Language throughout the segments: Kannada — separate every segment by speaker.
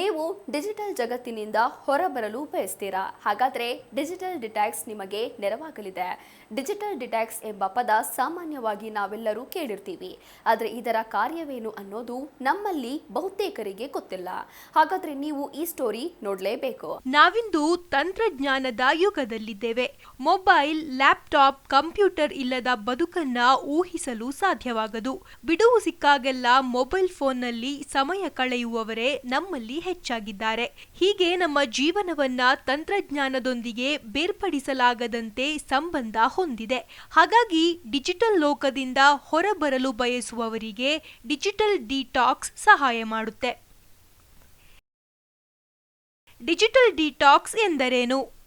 Speaker 1: ನೀವು ಡಿಜಿಟಲ್ ಜಗತ್ತಿನಿಂದ ಹೊರಬರಲು ಬಯಸ್ತೀರಾ? ಹಾಗಾದರೆ ಡಿಜಿಟಲ್ ಡಿಟ್ಯಾಕ್ಸ್ ನಿಮಗೆ ನೆರವಾಗಲಿದೆ. ಡಿಜಿಟಲ್ ಡಿಟ್ಯಾಕ್ಸ್ ಎಂಬ ಪದ ಸಾಮಾನ್ಯವಾಗಿ ನಾವೆಲ್ಲರೂ ಕೇಳಿರ್ತೀವಿ. ಆದರೆ ಇದರ ಕಾರ್ಯವೇನು ಅನ್ನೋದು ನಮ್ಮಲ್ಲಿ ಬಹುತೇಕರಿಗೆ ಗೊತ್ತಿಲ್ಲ. ಹಾಗಾದರೆ ನೀವು ಈ ಸ್ಟೋರಿ ನೋಡಲೇಬೇಕು.
Speaker 2: ನಾವಿಂದು ತಂತ್ರಜ್ಞಾನದ ಯುಗದಲ್ಲಿದ್ದೇವೆ. ಮೊಬೈಲ್, ಲ್ಯಾಪ್ಟಾಪ್, ಕಂಪ್ಯೂಟರ್ ಇಲ್ಲದ ಬದುಕನ್ನ ಊಹಿಸಲು ಸಾಧ್ಯವಾಗದು. ಬಿಡುವು ಸಿಕ್ಕಾಗೆಲ್ಲ ಮೊಬೈಲ್ ಫೋನ್ನಲ್ಲಿ ಸಮಯ ಕಳೆಯುವವರೇ ನಮ್ಮಲ್ಲಿ ಹೆಚ್ಚಾಗಿದ್ದಾರೆ. ಹೀಗೆ ನಮ್ಮ ಜೀವನವನ್ನ ತಂತ್ರಜ್ಞಾನದೊಂದಿಗೆ ಬೇರ್ಪಡಿಸಲಾಗದಂತೆ ಸಂಬಂಧ ಹೊಂದಿದೆ. ಹಾಗಾಗಿ ಡಿಜಿಟಲ್ ಲೋಕದಿಂದ ಹೊರಬರಲು ಬಯಸುವವರಿಗೆ ಡಿಜಿಟಲ್ ಡಿಟಾಕ್ಸ್ ಸಹಾಯ ಮಾಡುತ್ತೆ. ಡಿಜಿಟಲ್ ಡಿಟಾಕ್ಸ್ ಎಂದರೇನು?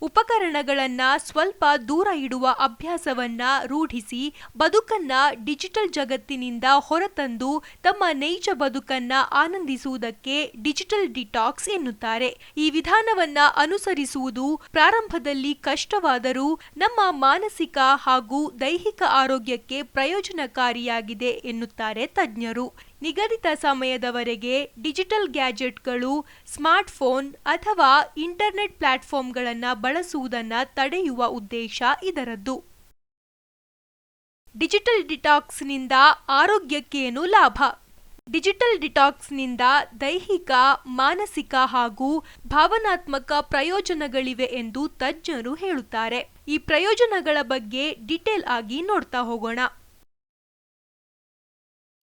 Speaker 2: ಉಪಕರಣಗಳನ್ನ ಸ್ವಲ್ಪ ದೂರ ಇಡುವ ಅಭ್ಯಾಸವನ್ನ ರೂಢಿಸಿ ಬದುಕನ್ನ ಡಿಜಿಟಲ್ ಜಗತ್ತಿನಿಂದ ಹೊರತಂದು ತಮ್ಮ ನೈಜ ಬದುಕನ್ನ ಆನಂದಿಸುವುದಕ್ಕೆ ಡಿಜಿಟಲ್ ಡಿಟಾಕ್ಸ್ ಎನ್ನುತ್ತಾರೆ. ಈ ವಿಧಾನವನ್ನ ಅನುಸರಿಸುವುದು ಪ್ರಾರಂಭದಲ್ಲಿ ಕಷ್ಟವಾದರೂ ನಮ್ಮ ಮಾನಸಿಕ ಹಾಗೂ ದೈಹಿಕ ಆರೋಗ್ಯಕ್ಕೆ ಪ್ರಯೋಜನಕಾರಿಯಾಗಿದೆ ಎನ್ನುತ್ತಾರೆ ತಜ್ಞರು. ನಿಗದಿತ ಸಮಯದವರೆಗೆ ಡಿಜಿಟಲ್ ಗ್ಯಾಜೆಟ್ಗಳು, ಸ್ಮಾರ್ಟ್ಫೋನ್ ಅಥವಾ ಇಂಟರ್ನೆಟ್ ಪ್ಲಾಟ್ಫಾರ್ಮ್ಗಳನ್ನು ಬಳಸುವುದನ್ನು ತಡೆಯುವ ಉದ್ದೇಶ ಇದರದ್ದು. ಡಿಜಿಟಲ್ ಡಿಟಾಕ್ಸ್ನಿಂದ ಆರೋಗ್ಯಕ್ಕೇನು ಲಾಭ? ಡಿಜಿಟಲ್ ಡಿಟಾಕ್ಸ್ನಿಂದ ದೈಹಿಕ, ಮಾನಸಿಕ ಹಾಗೂ ಭಾವನಾತ್ಮಕ ಪ್ರಯೋಜನಗಳಿವೆ ಎಂದು ತಜ್ಞರು ಹೇಳುತ್ತಾರೆ. ಈ ಪ್ರಯೋಜನಗಳ ಬಗ್ಗೆ ಡಿಟೇಲ್ ಆಗಿ ನೋಡ್ತಾ ಹೋಗೋಣ.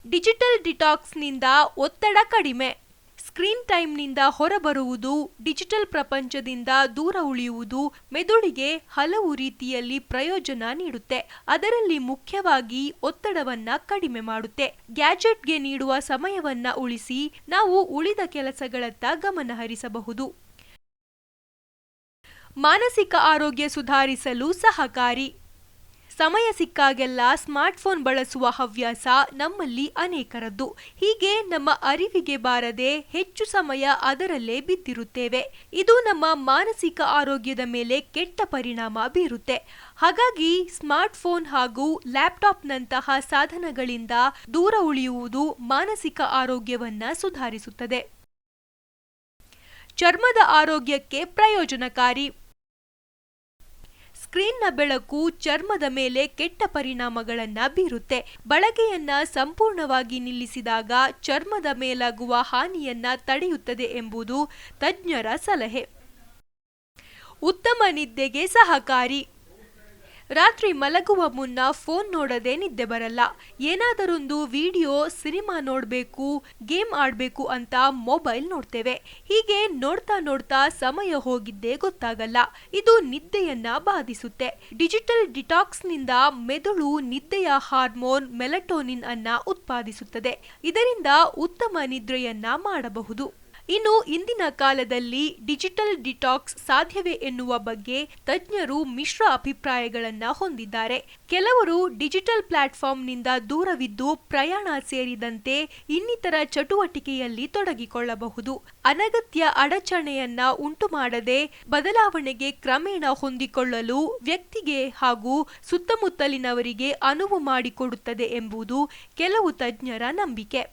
Speaker 2: ಡಿಜಿಟಲ್ ಡಿಟಾಕ್ಸ್ನಿಂದ ಒತ್ತಡ ಕಡಿಮೆ. ಸ್ಕ್ರೀನ್ ಟೈಮ್ನಿಂದ ಹೊರಬರುವುದು, ಡಿಜಿಟಲ್ ಪ್ರಪಂಚದಿಂದ ದೂರ ಉಳಿಯುವುದು ಮೆದುಳಿಗೆ ಹಲವು ರೀತಿಯಲ್ಲಿ ಪ್ರಯೋಜನ ನೀಡುತ್ತೆ. ಅದರಲ್ಲಿ ಮುಖ್ಯವಾಗಿ ಒತ್ತಡವನ್ನ ಕಡಿಮೆ ಮಾಡುತ್ತೆ. ಗ್ಯಾಜೆಟ್ಗೆ ನೀಡುವ ಸಮಯವನ್ನ ಉಳಿಸಿ ನಾವು ಉಳಿದ ಕೆಲಸಗಳತ್ತ ಗಮನ ಹರಿಸಬಹುದು. ಮಾನಸಿಕ ಆರೋಗ್ಯ ಸುಧಾರಿಸಲು ಸಹಕಾರಿ. ಸಮಯ ಸಿಕ್ಕಾಗೆಲ್ಲ ಸ್ಮಾರ್ಟ್ಫೋನ್ ಬಳಸುವ ಹವ್ಯಾಸ ನಮ್ಮಲ್ಲಿ ಅನೇಕರದ್ದು. ಹೀಗೆ ನಮ್ಮ ಅರಿವಿಗೆ ಬಾರದೆ ಹೆಚ್ಚು ಸಮಯ ಅದರಲ್ಲೇ ಬಿದ್ದಿರುತ್ತೇವೆ. ಇದು ನಮ್ಮ ಮಾನಸಿಕ ಆರೋಗ್ಯದ ಮೇಲೆ ಕೆಟ್ಟ ಪರಿಣಾಮ ಬೀರುತ್ತೆ. ಹಾಗಾಗಿ ಸ್ಮಾರ್ಟ್ಫೋನ್ ಹಾಗೂ ಲ್ಯಾಪ್ಟಾಪ್ನಂತಹ ಸಾಧನಗಳಿಂದ ದೂರ ಉಳಿಯುವುದು ಮಾನಸಿಕ ಆರೋಗ್ಯವನ್ನ ಸುಧಾರಿಸುತ್ತದೆ. ಚರ್ಮದ ಆರೋಗ್ಯಕ್ಕೆ ಪ್ರಯೋಜನಕಾರಿ ಸ್ಕ್ರೀನ್ನ ಬೆಳಕು ಚರ್ಮದ ಮೇಲೆ ಕೆಟ್ಟ ಪರಿಣಾಮಗಳನ್ನ ಬೀರುತ್ತೆ. ಬಳಕೆಯನ್ನ ಸಂಪೂರ್ಣವಾಗಿ ನಿಲ್ಲಿಸಿದಾಗ ಚರ್ಮದ ಮೇಲಾಗುವ ಹಾನಿಯನ್ನ ತಡೆಯುತ್ತದೆ ಎಂಬುದು ತಜ್ಞರ ಸಲಹೆ. ಉತ್ತಮ ನಿದ್ದೆಗೆ ಸಹಕಾರಿ. ರಾತ್ರಿ ಮಲಗುವ ಮುನ್ನ ಫೋನ್ ನೋಡದೆ ನಿದ್ದೆ ಬರಲ್ಲ. ಏನಾದರೊಂದು ವಿಡಿಯೋ ಸಿನಿಮಾ ನೋಡಬೇಕು, ಗೇಮ್ ಆಡಬೇಕು ಅಂತ ಮೊಬೈಲ್ ನೋಡ್ತೇವೆ. ಹೀಗೆ ನೋಡ್ತಾ ನೋಡ್ತಾ ಸಮಯ ಹೋಗಿದ್ದೇ ಗೊತ್ತಾಗಲ್ಲ. ಇದು ನಿದ್ದೆಯನ್ನ ಬಾಧಿಸುತ್ತೆ. ಡಿಜಿಟಲ್ ಡಿಟಾಕ್ಸ್ನಿಂದ ಮೆದುಳು ನಿದ್ದೆಯ ಹಾರ್ಮೋನ್ ಮೆಲಟೋನಿನ್ ಅನ್ನ ಉತ್ಪಾದಿಸುತ್ತದೆ. ಇದರಿಂದ ಉತ್ತಮ ನಿದ್ರೆಯನ್ನ ಮಾಡಬಹುದು. ಇನ್ನು ಇಂದಿನ ಕಾಲದಲ್ಲಿ ಡಿಜಿಟಲ್ ಡಿಟಾಕ್ಸ್ ಸಾಧ್ಯವೇ ಎನ್ನುವ ಬಗ್ಗೆ ತಜ್ಞರು ಮಿಶ್ರ ಅಭಿಪ್ರಾಯಗಳನ್ನ ಹೊಂದಿದ್ದಾರೆ. ಕೆಲವರು ಡಿಜಿಟಲ್ ಪ್ಲಾಟ್ಫಾರ್ಮ್ನಿಂದ ದೂರವಿದ್ದು ಪ್ರಯಾಣ ಸೇರಿದಂತೆ ಇನ್ನಿತರ ಚಟುವಟಿಕೆಯಲ್ಲಿ ತೊಡಗಿಕೊಳ್ಳಬಹುದು. ಅನಗತ್ಯ ಅಡಚಣೆಯನ್ನ ಉಂಟು ಮಾಡದೆ ಬದಲಾವಣೆಗೆ ಕ್ರಮೇಣ ಹೊಂದಿಕೊಳ್ಳಲು ವ್ಯಕ್ತಿಗೆ ಹಾಗೂ ಸುತ್ತಮುತ್ತಲಿನವರಿಗೆ ಅನುವು ಮಾಡಿಕೊಡುತ್ತದೆ ಎಂಬುದು ಕೆಲವು ತಜ್ಞರ ನಂಬಿಕೆ.